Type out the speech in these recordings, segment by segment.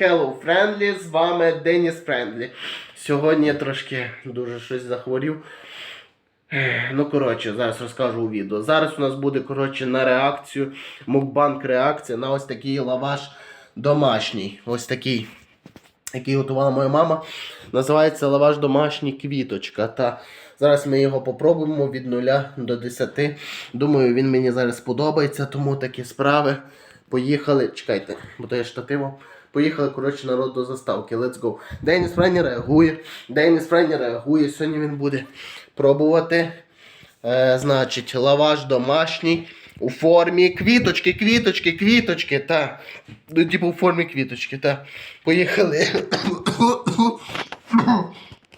Hello Friendly, з вами Деніс Френдлі. Сьогодні я трошки дуже щось захворів. Ну, коротше, зараз розкажу у відео. Зараз у нас буде, коротше, на реакцію, мукбанк реакція на ось такий лаваш домашній. Ось такий, який готувала моя мама. Називається лаваш домашній квіточка. Та зараз ми його попробуємо від 0 до 10. Думаю, він мені зараз сподобається, тому такі справи. Поїхали. Чекайте, бо то є штативом. Поїхали, коротше, народ до заставки. Let's go. Деніс Френі реагує. Деніс Френі реагує. Сьогодні він буде пробувати. Е, значить, лаваш домашній у формі квіточки, квіточки, квіточки. Та. Ну, типу у формі квіточки. Та. Поїхали.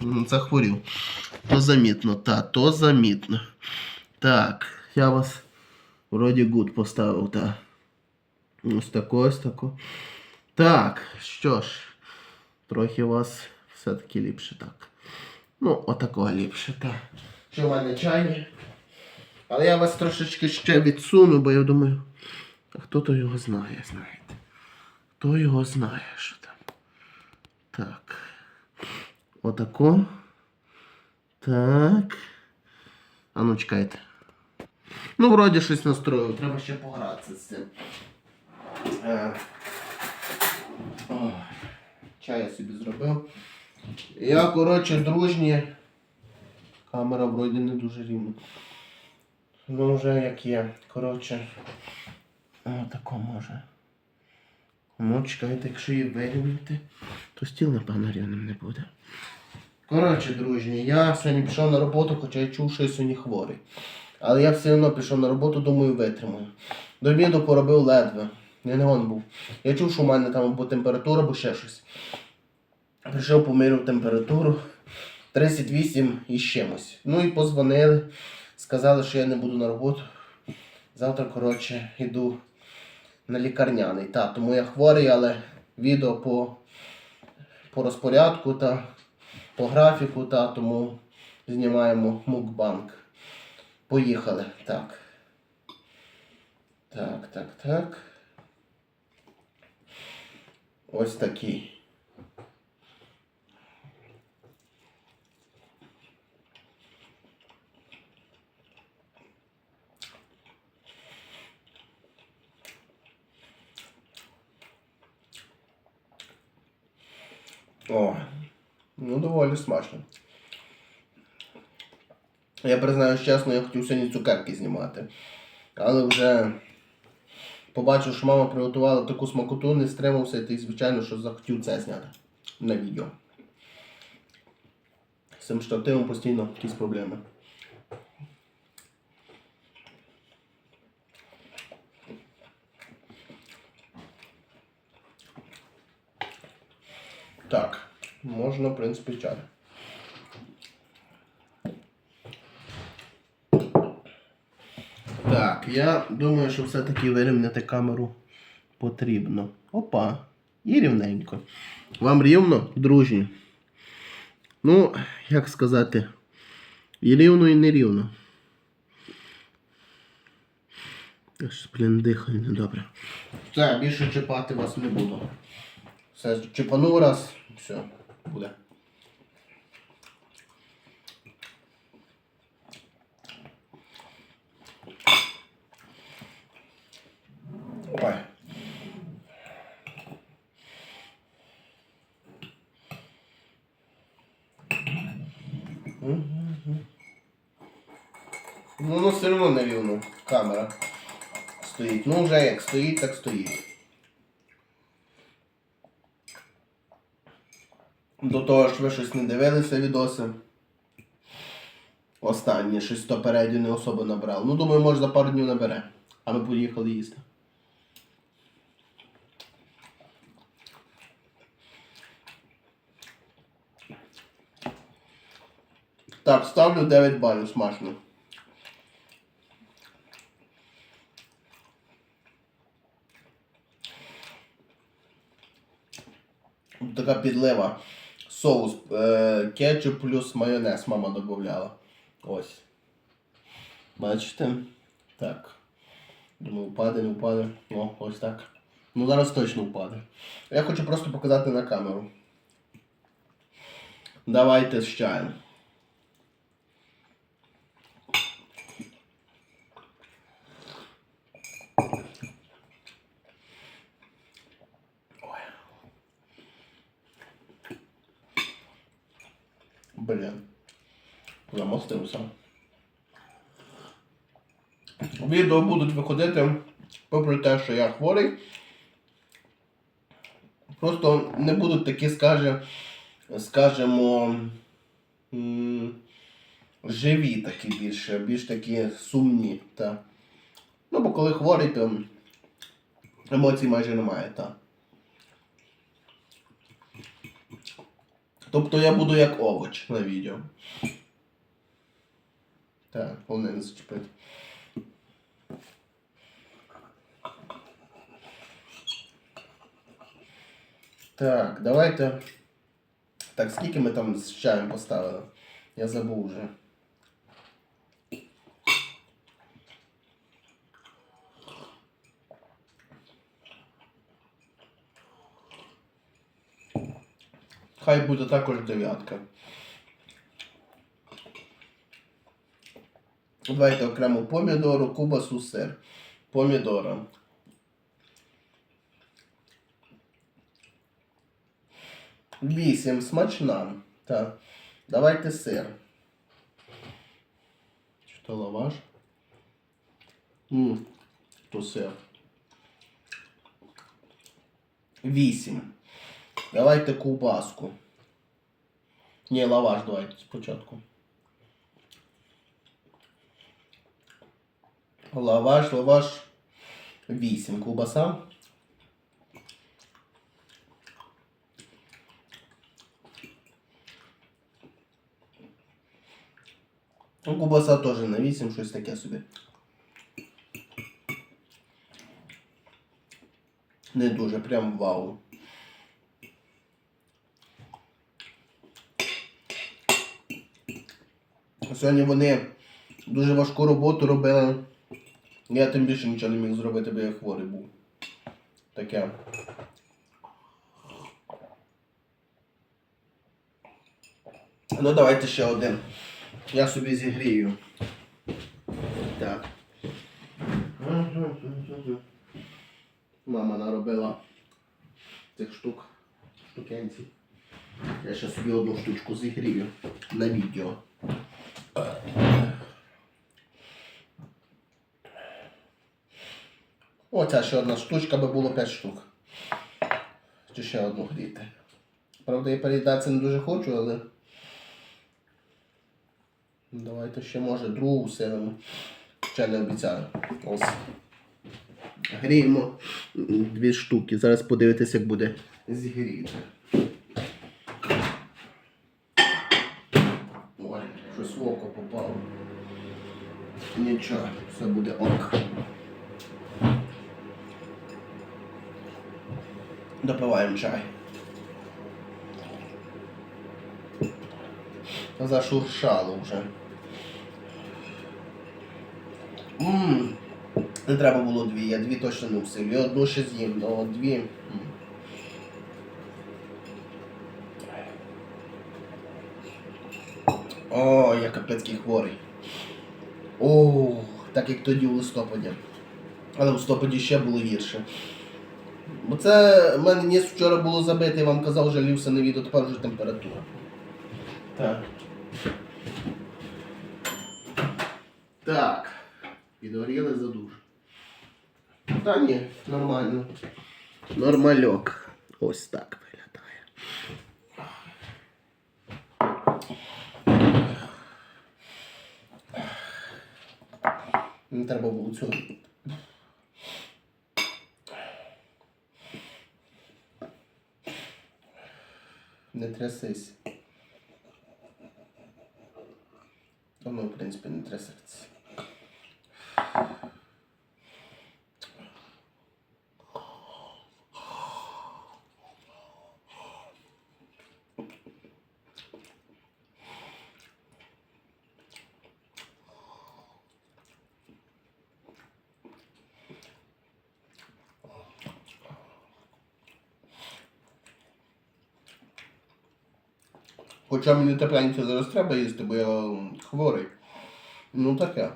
Захворів. То замітно, та, то замітно. Так, я вас вроді гуд поставив, та. Ось тако, ось тако. Так, що ж, трохи у вас все-таки ліпше так. Ну, отакого ліпше, так. Що в мене чайні? Але я вас трошечки ще відсуну, бо я думаю, а хто то його знає, знаєте. Хто його знає, що там. Так. Отако. Так. А ну чекайте. Ну, вроді щось настроїв, треба ще погратися з цим. Ой, Чай я собі зробив. Я, коротше, дружні. Камера вроді не дуже рівна. Ну, вже як є. Коротше. Отако може. Ну, чекайте, якщо її вирівняти, то стіл, напевно, рівним не буде. Коротше, дружні, я сьогодні пішов на роботу, хоча я чув, що я сьогодні хворий. Але я все одно пішов на роботу, думаю, витримаю. До обіду поробив ледве. Не он був. Я чув, що в мене там або температура, або ще щось. Прийшов, поміряв температуру 38 і з чимось. Ну і позвонили, сказали, що я не буду на роботу. Завтра, коротше, йду на лікарняний. Та, тому я хворий, але відео по, по розпорядку та по графіку, та, тому знімаємо мукбанк. Поїхали. Так. Так, так, так. Ось такий. О, ну доволі смачно. Я признаюсь чесно, я хотів сьогодні цукерки знімати. Але вже побачив, що мама приготувала таку смакоту, не стримався і звичайно, що захотів це зняти на відео. З цим штативом постійно якісь проблеми. Так, можна, в принципі, чай. Так, я думаю, що все-таки вирівняти камеру потрібно. Опа, і рівненько. Вам рівно, дружні? Ну, як сказати, і рівно, і нерівно. Аж, блін, дихаю недобре. Все, більше чіпати вас не буду. Все, чіпанув раз, все, буде. Ой. Ну все одно не рівно камера стоїть. Ну вже як стоїть, так стоїть. До того ж ви щось не дивилися відоси. Останнє, щось то переді не особо набрав. Ну, думаю, може за пару днів набере. А ми поїхали їсти. Так, ставлю 9 балів смачно. Тут Така підлива. Соус. Е, кетчуп плюс майонез мама додавала. Ось. Бачите? Так. Думаю, впаде, не впаде. О, ось так. Ну зараз точно впаде. Я хочу просто показати на камеру. Давайте з. Ой. Блін. Замостився. Відео будуть виходити, попри те, що я хворий. Просто не будуть такі, скаже, скажімо, живі такі більше, більш такі сумні. Та. Ну, бо коли хворий, то емоцій майже немає, так. Тобто я буду як овоч на відео. Так, головне не зачепити. Так, давайте. Так, скільки ми там з чаєм поставили? Я забув вже. Хай буде також дев'ятка. Давайте окремо помідору, кубасу, сир. Помідора. Вісім. Смачна. Так. Давайте сир. Чи то лаваш? Ммм, то сир. Вісім. Давайте ковбаску. Ні, лаваш давайте спочатку. Лаваш, лаваш. Вісім. Ковбаса. Ну, Кубаса теж на 8, щось таке собі. Не дуже, прям вау. Сьогодні вони дуже важку роботу робили. Я тим більше нічого не міг зробити, бо я хворий був. Таке. Ну давайте ще один. Я собі зігрію. Так. Мама наробила цих штук, штукенців. Я ще собі одну штучку зігрію на відео. Оця ще одна штучка, би було 5 штук. Чи ще одну гріти. Правда, я переїдатися не дуже хочу, але. Давайте ще може другу силимо. Ще не обіцяю. Ось. Гріємо дві штуки. Зараз подивитися, як буде зігріти. Ой, щось в око попало. Нічого, все буде ок. Допиваємо чай. Зашуршало вже. Ммм. Не треба було дві, я дві точно не всилю. Я одну ще з'їм, але дві. м. О, я капецький хворий. О, так як тоді у листопаді. Але в листопаді ще було гірше. Бо це в мене ніс вчора було забите, я вам казав, жалівся на відео, тепер вже температура. Так. Так. Підгоріли за душ. Та ні, нормально. Нормальок. Ось так виглядає. Не треба було цього. Не трясись. Воно, в Хоча мені тепленьке зараз треба їсти, бо я хворий. Ну таке.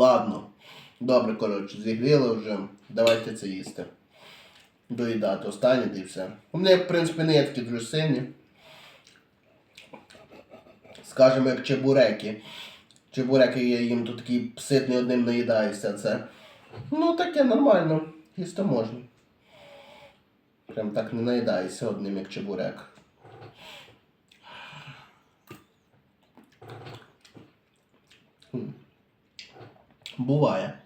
Ладно. Добре, коротше, зігріли вже. Давайте це їсти. Доїдати останнє і все. Вони, в принципі, не є такі дуже сильні. Скажемо, як чебуреки. Чебуреки я їм тут такий ситний одним наїдаюся. Це. Ну таке нормально. Їсти можна. Прям так не наїдаєшся одним, як чебурек. Хм. Буває.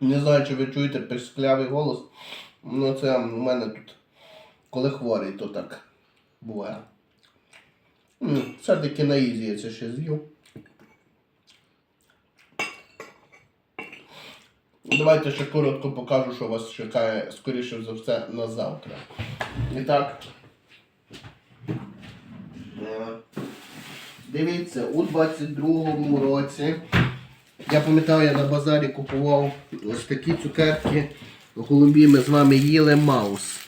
Не знаю, чи ви чуєте писклявий голос. Ну це у мене тут, коли хворий, то так буває. М, Все-таки на ізі я це ще з'їв. Давайте ще коротко покажу, що вас чекає, скоріше за все, на завтра. І так. е, Дивіться, у 22-му році. Я пам'ятаю, я на базарі купував ось такі цукерки. Голубі ми з вами їли маус.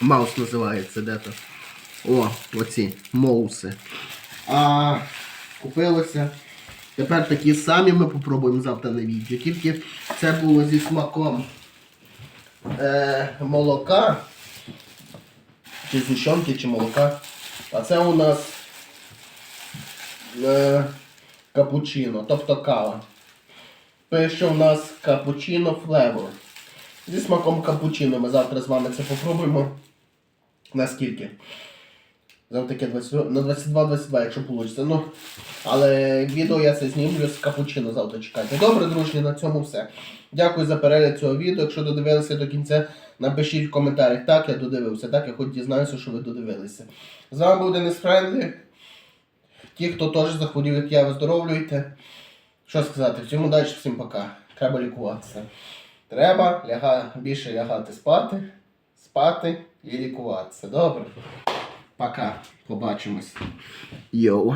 Маус називається де-то. О, оці моуси. А купилося. Тепер такі самі ми попробуємо завтра на відео. Тільки це було зі смаком е, молока. Чи зущенки, чи молока. А це у нас е, капучино, тобто кава. Пише у нас капучино флевор. Зі смаком капучино ми завтра з вами це попробуємо. Наскільки? Завтра таке 20, на 22-22, якщо вийде. Ну, але відео я це знімлю з капучино завтра чекайте. Добре, дружні, на цьому все. Дякую за перегляд цього відео. Якщо додивилися до кінця, напишіть в коментарях. Так, я додивився, так, я хоч дізнаюся, що ви додивилися. З вами був Денис Френдлі. Ті, хто теж захворів, як я, виздоровлюйте. Що сказати, всьому далі, всім пока. Треба лікуватися. Треба ляга... більше лягати спати, спати і лікуватися. Добре? Пока. Побачимось. Йоу.